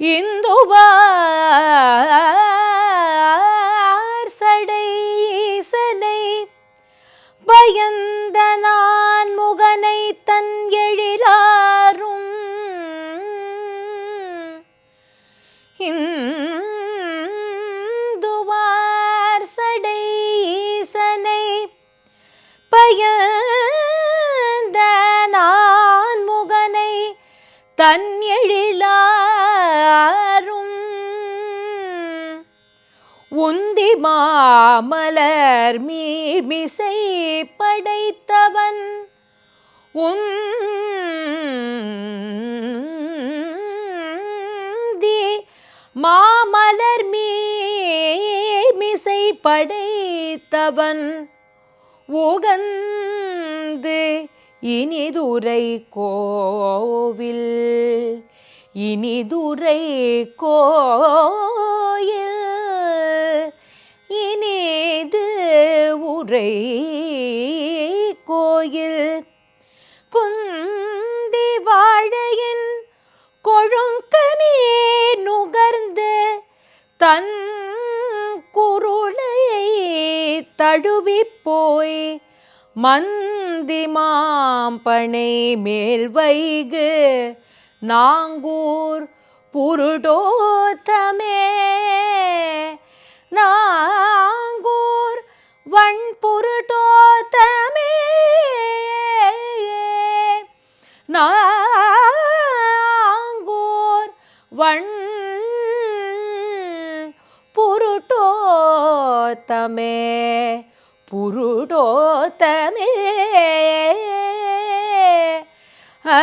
இந்துபார் சடை ஈசனை பயந்த நான் முகனை தன் எழிலாரும். இந்துவார் சடை பயந்த நான் முகனை தன் மாமலர் மீமிசை படைத்தவன். உந்தி மாமலர் மீமிசை படைத்தவன். உகந்து இனிதுரை கோவில் இனிதுரை கோயில் உரை கோயில் குந்தி வாழையின் கொழுங்கனியே நுகர்ந்து தன் குருளையை தழுவிப் போய் மந்தி மாம்பனை மேல் வைகு நாங்கூர் புருடோ வண் புருடோத்தமே புருடோத்தமே ஆ